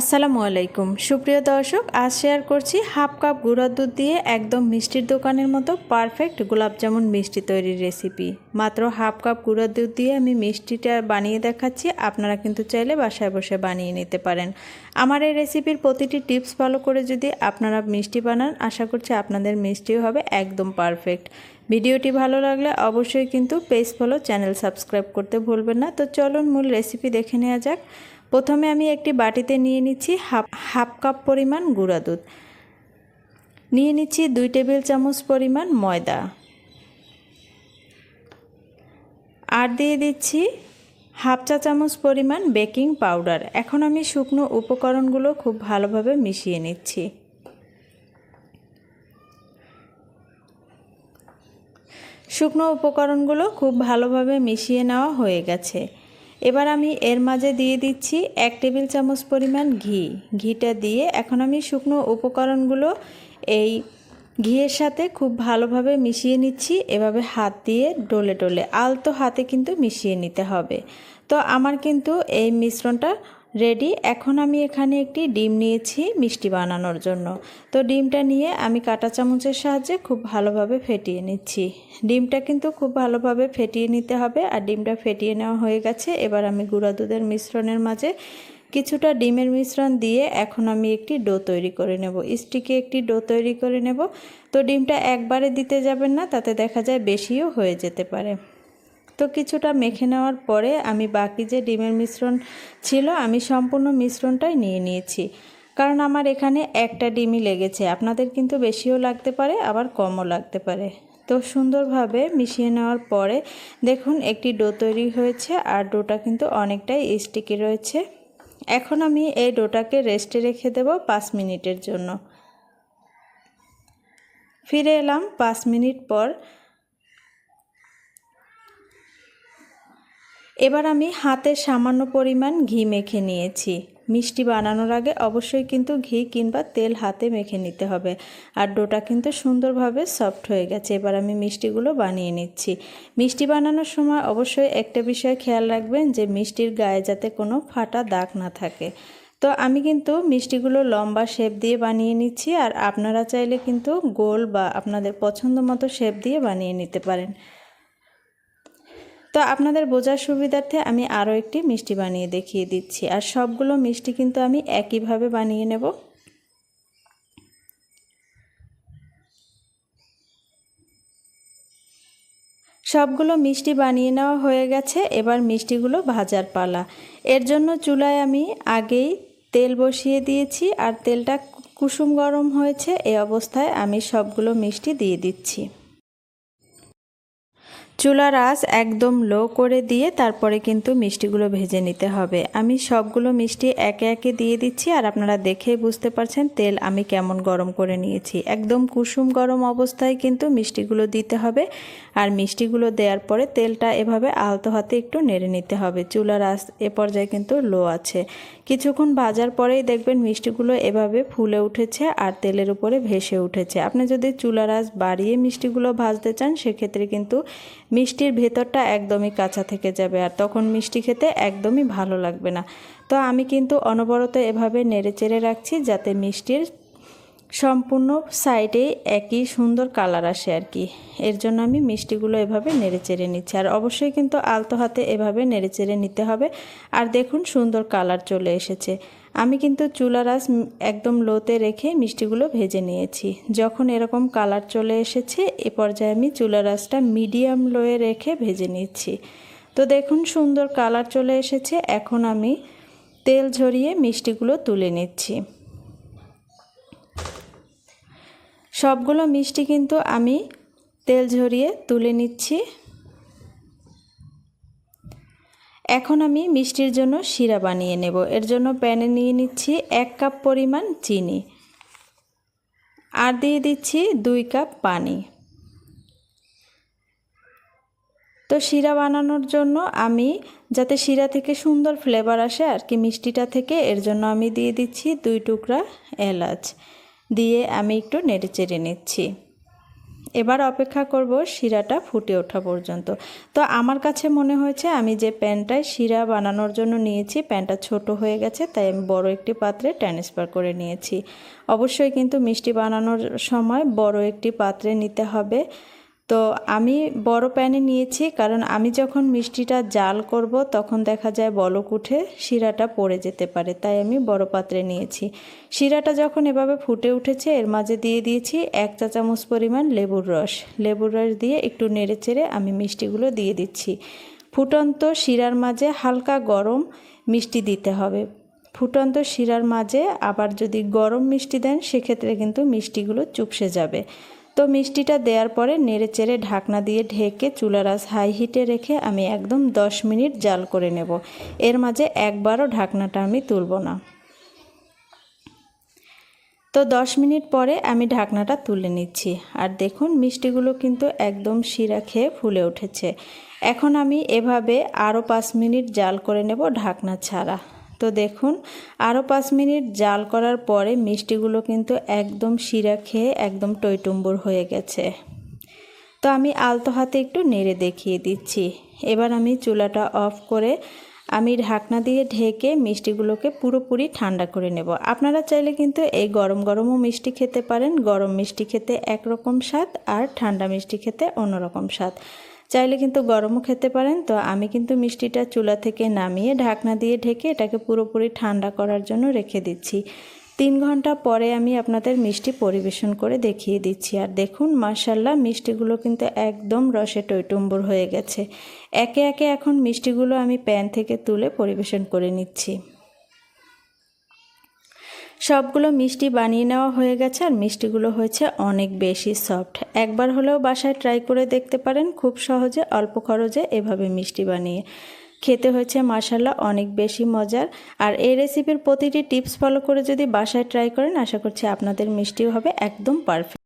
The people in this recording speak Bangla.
আসসালামু আলাইকুম। সুপ্রিয় দর্শক, আজ শেয়ার করছি হাফ কাপ গুঁড়ার দুধ দিয়ে একদম মিষ্টির দোকানের মতো পারফেক্ট গোলাপজামুন মিষ্টি তৈরির রেসিপি। মাত্র হাফ কাপ গুঁড়ার দুধ দিয়ে আমি মিষ্টিটা বানিয়ে দেখাচ্ছি, আপনারা কিন্তু চাইলে বাসায় বসে বানিয়ে নিতে পারেন। আমার এই রেসিপির প্রতিটি টিপস ফলো করে যদি আপনারা মিষ্টি বানান, আশা করছি আপনাদের মিষ্টিও হবে একদম পারফেক্ট। ভিডিওটি ভালো লাগলে অবশ্যই কিন্তু পেজ ফলো, চ্যানেল সাবস্ক্রাইব করতে ভুলবেন না। তো চলুন মূল রেসিপি দেখে নেওয়া যাক। প্রথমে আমি একটি বাটিতে নিয়ে নিচ্ছি হাফ হাফ কাপ পরিমাণ গুঁড়া দুধ। নিয়ে নিচ্ছি দুই টেবিল চামচ পরিমাণ ময়দা। আর দিয়ে দিচ্ছি হাফ চা চামচ পরিমাণ বেকিং পাউডার। এখন আমি শুকনো উপকরণগুলো খুব ভালোভাবে মিশিয়ে নিচ্ছি। শুকনো উপকরণগুলো খুব ভালোভাবে মিশিয়ে নেওয়া হয়ে গেছে। এবার আমি এর মাঝে দিয়ে দিচ্ছি এক টেবিল চামচ পরিমাণ ঘি। ঘিটা দিয়ে এখন আমি শুকনো উপকরণগুলো এই ঘিয়ের সাথে খুব ভালোভাবে মিশিয়ে নিচ্ছি। এভাবে হাত দিয়ে ডলে ডলে। আলতো হাতে কিন্তু মিশিয়ে নিতে হবে। তো আমার কিন্তু এই মিশ্রণটা রেডি এখন আমি এখানে একটি ডিম নিয়েছি মিষ্টি বানানোর জন্য। তো ডিমটা নিয়ে আমি কাঁটা চামচের সাহায্যে খুব ভালোভাবে ফেটিয়ে নিচ্ছি। ডিমটা কিন্তু খুব ভালোভাবে ফেটিয়ে নিতে হবে আর ডিমটা ফেটিয়ে নেওয়া হয়ে গেছে। এবার আমি গুঁড়া দুধের মিশ্রণের মাঝে কিছুটা ডিমের মিশ্রণ দিয়ে এখন আমি একটি ডো তৈরি করে নেব। স্টিকে একটি ডো তৈরি করে নেব। তো ডিমটা একবারে দিতে যাবেন না, তাতে দেখা যায় বেশিও হয়ে যেতে পারে। তো কিছুটা মেখে নেওয়ার পরে আমি বাকি যে ডিমের মিশ্রণ ছিল, আমি সম্পূর্ণ মিশ্রণটাই নিয়ে নিয়েছি। কারণ আমার এখানে একটা ডিমই লেগেছে। আপনাদের কিন্তু বেশিও লাগতে পারে, আবার কমও লাগতে পারে। তো সুন্দরভাবে মিশিয়ে নেওয়ার পরে দেখুন, একটি ডো তৈরি হয়েছে আর ডোটা কিন্তু অনেকটাই স্টিকি রয়েছে। এখন আমি এই ডোটাকে রেস্টে রেখে দেব পাঁচ মিনিটের জন্য। ফিরে এলাম পাঁচ মিনিট পর। এবার আমি হাতে সামান্য পরিমাণ ঘি মেখে নিয়েছি। মিষ্টি বানানোর আগে অবশ্যই কিন্তু ঘি কিংবা তেল হাতে মেখে নিতে হবে। আর ডোটা কিন্তু সুন্দরভাবে সফট হয়ে গেছে। এবার আমি মিষ্টিগুলো বানিয়ে নিচ্ছি। মিষ্টি বানানোর সময় অবশ্যই একটা বিষয় খেয়াল রাখবেন যে মিষ্টির গায়ে যাতে কোনো ফাটা দাগ না থাকে। তো আমি কিন্তু মিষ্টিগুলো লম্বা শেপ দিয়ে বানিয়ে নিচ্ছি। আর আপনারা চাইলে কিন্তু গোল বা আপনাদের পছন্দ মতো শেপ দিয়ে বানিয়ে নিতে পারেন। তো আপনাদের বোঝার সুবিধার্থে আমি আরও একটি মিষ্টি বানিয়ে দেখিয়ে দিচ্ছি। আর সবগুলো মিষ্টি কিন্তু আমি একইভাবে বানিয়ে নেব। সবগুলো মিষ্টি বানিয়ে নেওয়া হয়ে গেছে। এবার মিষ্টিগুলো ভাজার পালা। এর জন্য চুলায় আমি আগেই তেল বসিয়ে দিয়েছি আর তেলটা কুসুম গরম হয়েছে এই অবস্থায় আমি সবগুলো মিষ্টি দিয়ে দিচ্ছি। চুলার আঁচ একদম লো করে দিয়ে তারপরে কিন্তু মিষ্টিগুলো ভেজে নিতে হবে। আমি সবগুলো মিষ্টি একে একে দিয়ে দিচ্ছি আর আপনারা দেখেই বুঝতে পারছেন তেল আমি কেমন গরম করে নিয়েছি। একদম কুসুম গরম অবস্থায় কিন্তু মিষ্টিগুলো দিতে হবে আর মিষ্টিগুলো দেওয়ার পরে তেলটা এভাবে আলতো হাতে একটু নেড়ে নিতে হবে। চুলার আঁচ এ পর্যায়ে কিন্তু লো আছে। কিছুক্ষণ ভাজার পরেই দেখবেন মিষ্টিগুলো এভাবে ফুলে উঠেছে আর তেলের উপরে ভেসে উঠেছে। আপনি যদি চুলার আঁচ বাড়িয়ে মিষ্টিগুলো ভাজতে চান, সেক্ষেত্রে কিন্তু মিষ্টির ভেতরটা একদমই কাঁচা থেকে যাবে আর তখন মিষ্টি খেতে একদমই ভালো লাগবে না। তো আমি কিন্তু অনবরত এভাবে নেড়ে চেড়ে রাখছি যাতে মিষ্টির সম্পূর্ণ সাইডে একই সুন্দর কালার আসে আর কি। এর জন্য আমি মিষ্টিগুলো এভাবে নেড়ে চেড়ে নিচ্ছি। আর অবশ্যই কিন্তু আলতো হাতে এভাবে নেড়ে চেড়ে নিতে হবে। আর দেখুন সুন্দর কালার চলে এসেছে। আমি কিন্তু চুলার আঁচ একদম লোতে রেখে মিষ্টিগুলো ভেজে নিয়েছি। যখন এরকম কালার চলে এসেছে, এ পর্যায়ে আমি চুলার আঁচটা মিডিয়াম লোয়ে রেখে ভেজে নিচ্ছি। তো দেখুন সুন্দর কালার চলে এসেছে। এখন আমি তেল ঝরিয়ে মিষ্টিগুলো তুলে নিচ্ছি। সবগুলো মিষ্টি কিন্তু আমি তেল ঝরিয়ে তুলে নিচ্ছি। এখন আমি মিষ্টির জন্য শিরা বানিয়ে নেব। এর জন্য প্যানে নিয়ে নিচ্ছি এক কাপ পরিমাণ চিনি। আর দিয়ে দিচ্ছি দুই কাপ পানি। তো শিরা বানানোর জন্য আমি, যাতে শিরা থেকে সুন্দর ফ্লেভার আসে আর কি মিষ্টিটা থেকে, এর জন্য আমি দিয়ে দিচ্ছি দুই টুকরা এলাচ। দিয়ে আমি একটু নেড়ে চেড়ে নিচ্ছি। এবার অপেক্ষা করব শিরাটা ফুটে ওঠা পর্যন্ত। তো আমার কাছে মনে হয়েছে আমি যে প্যানটায় শিরা বানানোর জন্য নিয়েছি, প্যানটা ছোট হয়ে গেছে, তাই আমি বড় একটি পাত্রে ট্রান্সফার করে নিয়েছি। অবশ্যই কিন্তু মিষ্টি বানানোর সময় বড় একটি পাত্রে নিতে হবে। তো আমি বড় প্যানে নিয়েছি, কারণ আমি যখন মিষ্টিটা জাল করব তখন দেখা যায় বলক উঠে শিরাটা পড়ে যেতে পারে, তাই আমি বড় পাত্রে নিয়েছি। শিরাটা যখন এভাবে ফুটে উঠেছে, এর মাঝে দিয়ে দিয়েছি এক চা চামচ পরিমাণ লেবুর রস। লেবুর রস দিয়ে একটু নেড়ে চেড়ে আমি মিষ্টিগুলো দিয়ে দিচ্ছি। ফুটন্ত শিরার মাঝে হালকা গরম মিষ্টি দিতে হবে। ফুটন্ত শিরার মাঝে আবার যদি গরম মিষ্টি দেন, সেক্ষেত্রে কিন্তু মিষ্টিগুলো চুপসে যাবে। তো মিষ্টিটা দেওয়ার পরে নেড়ে চেড়ে ঢাকনা দিয়ে ঢেকে চুলার আঁচ হাই হিটে রেখে আমি একদম 10 মিনিট জাল করে নেব। এর মাঝে একবারও ঢাকনাটা আমি তুলব না। তো 10 মিনিট পরে আমি ঢাকনাটা তুলে নিচ্ছি। আর দেখুন, মিষ্টিগুলো কিন্তু একদম শিরা খেয়ে ফুলে উঠেছে। এখন আমি এভাবে আরও পাঁচ মিনিট জাল করে নেব ঢাকনা ছাড়া। তো দেখুন আরও পাঁচ মিনিট জাল করার পরে মিষ্টিগুলো কিন্তু একদম শিরা খেয়ে একদম টইটুম্বুর হয়ে গেছে। তো আমি আলতো হাতে একটু নেড়ে দেখিয়ে দিচ্ছি। এবার আমি চুলাটা অফ করে আমি ঢাকনা দিয়ে ঢেকে মিষ্টিগুলোকে পুরোপুরি ঠান্ডা করে নেব। আপনারা চাইলে কিন্তু এই গরম গরমও মিষ্টি খেতে পারেন। গরম মিষ্টি খেতে একরকম স্বাদ আর ঠান্ডা মিষ্টি খেতে অন্যরকম স্বাদ। চাইলে কিন্তু গরমও খেতে পারেন। তো আমি কিন্তু মিষ্টিটা চুলা থেকে নামিয়ে ঢাকনা দিয়ে ঢেকে এটাকে পুরোপুরি ঠান্ডা করার জন্য রেখে দিচ্ছি। তিন ঘণ্টা পরে আমি আপনাদের মিষ্টি পরিবেশন করে দেখিয়ে দিচ্ছি। আর দেখুন মার্শাল্লাহ মিষ্টিগুলো কিন্তু একদম রসে টইটুম্বুর হয়ে গেছে। একে একে এখন মিষ্টিগুলো আমি প্যান থেকে তুলে পরিবেশন করে নিচ্ছি। সবগুলো মিষ্টি বানিয়ে নেওয়া হয়ে গেছে আর মিষ্টিগুলো হয়েছে অনেক বেশি সফট। একবার হলেও বাসায় ট্রাই করে দেখতে পারেন খুব সহজে, অল্প খরচে এভাবে মিষ্টি বানিয়ে। খেতে হয়েছে মাসাল্লাহ অনেক বেশি মজার। আর এই রেসিপির প্রতিটি টিপস ফলো করে যদি বাসায় ট্রাই করেন, আশা করছি আপনাদের মিষ্টিও হবে একদম পারফেক্ট।